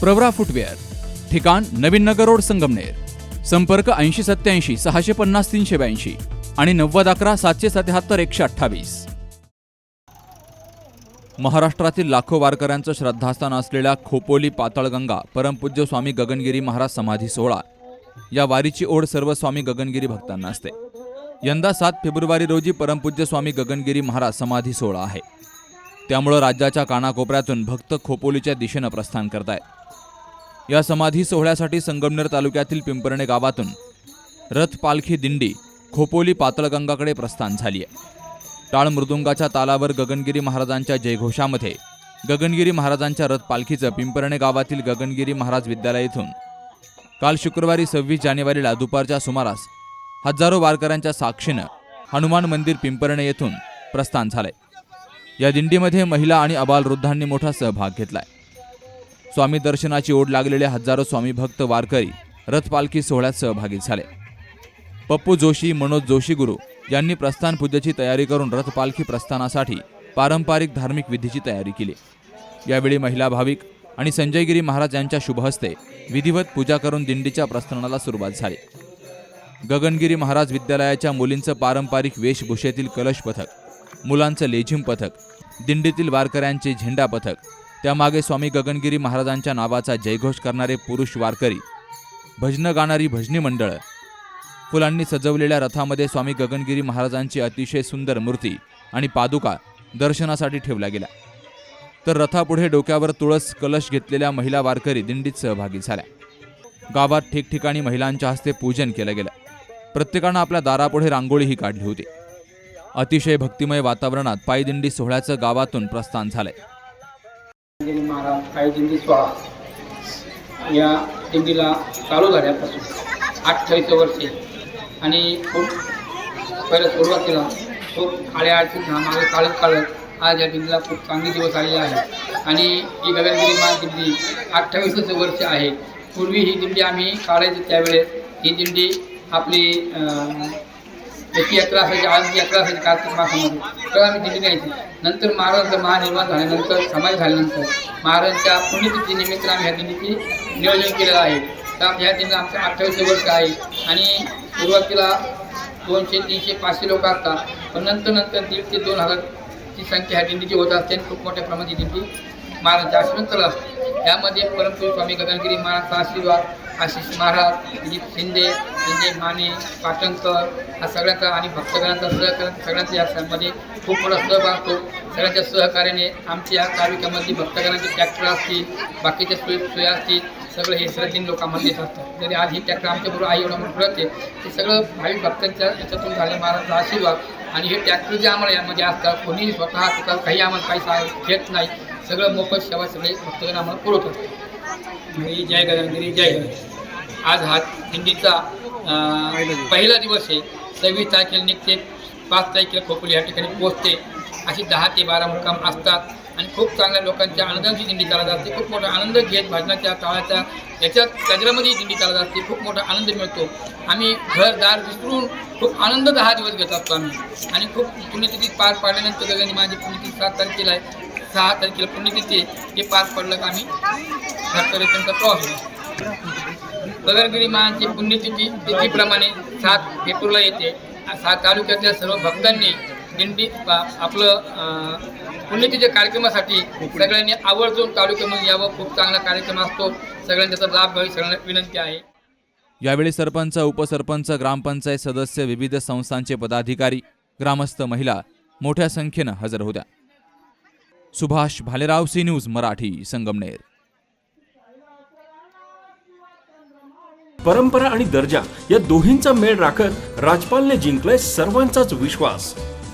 Pravara footwear ठिकाण नवीन Nagar road Sangamner संपर्क ऐंशी सत्याऐंशी सहाशे पन्नास तीनशे ब्याऐंशी आणि नव्वद अकरा सातशे सत्याहत्तर एकशे अठ्ठावीस. महाराष्ट्रातील लाखो वारकऱ्यांचं श्रद्धास्थान असलेल्या खोपोली पाताळगंगा परमपूज्य स्वामी गगनगिरी महाराज समाधी सोहळा या वारीची ओढ सर्व स्वामी गगनगिरी भक्तांना असते. यंदा सात फेब्रुवारी रोजी परमपूज्य स्वामी गगनगिरी महाराज समाधी सोहळा आहे. त्यामुळं राज्याच्या कानाकोपऱ्यातून भक्त खोपोलीच्या दिशेनं प्रस्थान करतायत. या समाधी सोहळ्यासाठी संगमनेर तालुक्यातील पिंपरणे गावातून रथ पालखी दिंडी खोपोली पातळगंगाकडे प्रस्थान झाली आहे टाळ मृदुंगाच्या तालावर गगनगिरी महाराजांच्या जयघोषामध्ये गगनगिरी महाराजांच्या रथ पालखीचं पिंपरणे गावातील गगनगिरी महाराज विद्यालय येथून काल शुक्रवारी सव्वीस जानेवारीला दुपारच्या सुमारास हजारो वारकऱ्यांच्या साक्षीनं हनुमान मंदिर पिंपरणे येथून प्रस्थान झालंय. या दिंडीमध्ये महिला आणि अबालवृद्धांनी मोठा सहभाग घेतलाय. स्वामी दर्शनाची ओढ लागलेले हजारो स्वामी भक्त वारकरी रथपालखी सोहळ्यात सहभागी झाले. पप्पू जोशी मनोज जोशी गुरु यांनी प्रस्थान पूजेची तयारी करून रथपालखी प्रस्थानासाठी पारंपरिक धार्मिक विधीची तयारी केली. यावेळी महिला भाविक आणि संजयगिरी महाराज यांच्या शुभहस्ते विधिवत पूजा करून दिंडीच्या प्रस्थानाला सुरुवात झाली. गगनगिरी महाराज विद्यालयाच्या मुलींचं पारंपरिक वेशभूषेतील कलश पथक मुलांचं लेझिम पथक दिंडीतील वारकऱ्यांचे झेंडा पथक त्यामागे स्वामी गगनगिरी महाराजांच्या नावाचा जयघोष करणारे पुरुष वारकरी भजनं गाणारी भजनी मंडळं. फुलांनी सजवलेल्या रथामध्ये स्वामी गगनगिरी महाराजांची अतिशय सुंदर मूर्ती आणि पादुका दर्शनासाठी ठेवल्या गेल्या. तर रथापुढे डोक्यावर तुळस कलश घेतलेल्या महिला वारकरी दिंडीत सहभागी झाल्या. गावात ठिकठिकाणी महिलांच्या हस्ते पूजन केलं गेलं. प्रत्येकानं आपल्या दारापुढे रांगोळीही काढली होती. अतिशय भक्तिमय वातावरणात पायदिंडी सोहळ्याचं गावातून प्रस्थान झालंय. महाराज काही या दिंडीला चालू झाल्यापासून अठ्ठावीस वर्षे. आणि खूप पहिल्या सुरुवातीला खूप आळ्या आळशी मागे काढत काळत आज या दिंडीला खूप चांगले दिवस आलेले आहे आणि ही गगनगिरी महाराज दिंडी अठ्ठावीसच वर्ष आहे. पूर्वी ही दिंडी आम्ही काढायची त्यावेळेस. ही दिंडी आपली त्याची यात्रा असायची आजची यात्रा असायची कार्तिक मासामध्ये तेव्हा आम्ही दिंडी न्यायची नंतर महाराजांचं महानिर्माण झाल्यानंतर समाज झाल्यानंतर महाराजांच्या पुण्यतिथी निमित्त आम्ही ह्या दिंडीची नियोजन केलेलं आहे. तर ह्या दिंडी आमचं अठ्ठावीस वर्ष आहे. आणि सुरुवातीला दोनशे तीनशे पाचशे लोक असतात. पण नंतर नंतर दीड ते दोन हजारची संख्या ह्या दिंडीची होत असते आणि खूप मोठ्या प्रमाणात ही दिंडी महाराज आश्रमात चालू असते त्यामध्ये परमपूर स्वामी गगनगिरी महाराजचा आशीर्वाद आशिष महाराज दिलीप शिंदे शिंदे माने पाटणकर हा सगळ्यांचा आणि भक्तगणांचा सहकार सगळ्यांचा या सणामध्ये खूप मोठा सहभाग असतो सगळ्यांच्या सहकार्याने आमच्या या भक्तगणांची भक्तगणांचे ट्रॅक्टर असतील बाकीच्या सोयी सोया असतील सगळं हे श्रद्धीन लोकांमध्ये येत असतात. जरी आज ही ट्रॅक्टर आमच्याबरोबर आई एवढा म्हणून ते सगळं भाविक भक्तांच्या याच्यातून झाले महाराजचा आशीर्वाद आणि हे ट्रॅक्टर जे आम्हाला यामध्ये असतात कोणीही स्वतः स्वतः काही आम्हाला काही सहाय्य घेत नाही सगळं मोफत सेवा सगळे भक्तगण आम्हाला पुरवतात मी जय गगनगिरी जय आज हा दिंडीचा अं, पहिला दिवस आहे. सव्वीस तारखेला निघते पाच तारखेला खोपोली या ठिकाणी पोहोचते. अशी दहा ते बारा मुक्काम असतात. आणि खूप चांगल्या लोकांच्या आनंदाची दिंडी चालत असते खूप मोठा आनंद घेत भाजनाच्या टाळाच्या याच्या गजरामध्ये दिंडी चालत असते खूप मोठा आनंद मिळतो. आम्ही घरदार विसरून खूप आनंद दहा दिवस घेत असतो आम्ही. आणि खूप पुण्यतिथी पार पाडल्यानंतर गगनी माझी पुण्यतिथी सात तारखेला आहे. सहा तारखेला पुण्यतिथी ते पार पडलं का आम्ही त्यांचा प्रवास होतो गगनगिरी महाची पुण्यतिथी तिथीप्रमाणे सात फेब्रुवारीला येते. सात तालुक्यातल्या सर्व भक्तांनी दिंडी आपलं अं, पुण्यतिथीच्या कार्यक्रमासाठी सगळ्यांनी आवर्जून तालुक्यामध्ये यावं. खूप चांगला कार्यक्रम असतो. सगळ्यांनी त्याचा लाभ घ्यावी सगळ्यांना विनंती आहे. यावेळी सरपंच उपसरपंच ग्रामपंचायत सदस्य विविध संस्थांचे पदाधिकारी ग्रामस्थ महिला मोठ्या संख्येनं हजर होत्या. Subhash Bhalerao C news Marathi Sangamner. परंपरा आणि दर्जा या दोन्हींचा मेळ राखत राजपालने जिंकलाय सर्वांचाच विश्वास.